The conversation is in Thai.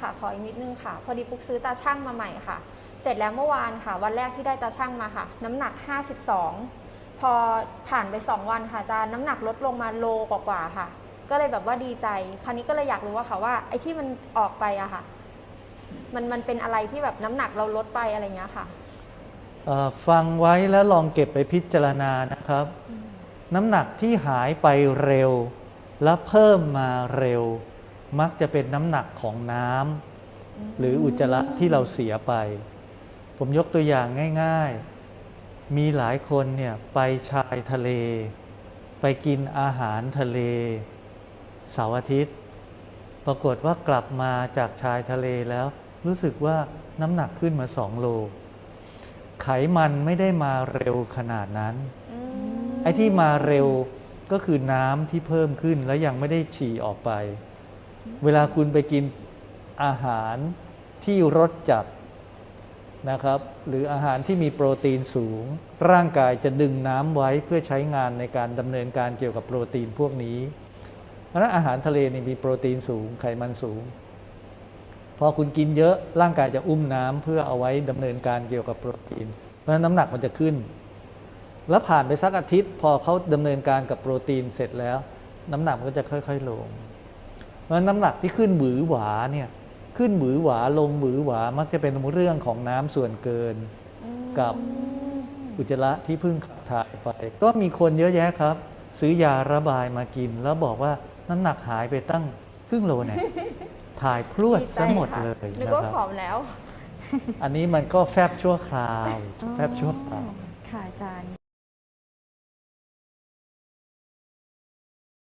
ค่ะขออีกนิดนึงค่ะ พอดีปุ๊กซื้อตาช่างมาใหม่ค่ะ เสร็จแล้วเมื่อวานค่ะ วันแรกที่ได้ตาช่างมาค่ะ น้ำหนัก 52 พอผ่านไป 2 วันค่ะอาจารย์น้ำหนักลดลงมาโลกว่าๆค่ะ ก็เลยแบบว่าดีใจ คราวนี้ก็เลยอยากรู้ว่าค่ะว่าไอ้ที่มันออกไปอะค่ะ มันมันเป็นอะไรที่แบบน้ำหนักเราลดไปอะไรเงี้ยค่ะเอ่อฟังไว้แล้วลองเก็บไปพิจารณานะครับ น้ำหนักที่หายไปเร็ว และเพิ่มมาเร็ว มักจะเป็นน้ำหนักของน้ำหรืออุจจาระที่เราเสียไป ผมยกตัวอย่างง่าย ๆ มีหลายคนเนี่ยไปชายทะเล ไปกินอาหารทะเลเสาร์อาทิตย์ ปรากฏว่ากลับมาจากชายทะเลแล้ว รู้สึกว่าน้ำหนักขึ้นมาสองโล ไขมันไม่ได้มาเร็วขนาดนั้นอืมไอ้ที่มาเร็วก็คือน้ำที่เพิ่มขึ้นแล้วยังไม่ได้ฉี่ออกไป เวลาคุณไปกินอาหารที่รสจัดนะครับ หรืออาหารที่มีโปรตีนสูง ร่างกายจะดึงน้ำไว้เพื่อใช้งานในการดำเนินการเกี่ยวกับโปรตีนพวกนี้เพราะฉะนั้นอาหารทะเลนี่มีโปรตีนสูงไขมันสูง พอคุณกินเยอะร่างกายจะอุ้มน้ำเพื่อเอาไว้ดำเนินการเกี่ยวกับโปรตีน เพราะฉะนั้นน้ำหนักมันจะขึ้น แล้วผ่านไปสักอาทิตย์ พอเขาดำเนินการกับโปรตีนเสร็จแล้ว น้ำหนักมันก็จะค่อย ๆ ลง เพราะฉะนั้นน้ำหนักที่ขึ้นหวือหวาเนี่ยขึ้นหวือหวาลงหวือหวามักจะเป็นเรื่องของน้ำส่วนเกิน กับอุจจาระที่เพิ่งขับถ่ายไป ก็มีคนเยอะแยะครับ ซื้อยาระบายมากิน แล้วบอกว่าน้ำหนักหายไปตั้งครึ่งโลเนี่ยถ่ายพรวดดีใจซะหมดค่ะเลยนึกนะว่าครับผอมแล้ว อันนี้มันก็แฟบชั่วคราว แฟบชั่วคราว ค่ะอาจารย์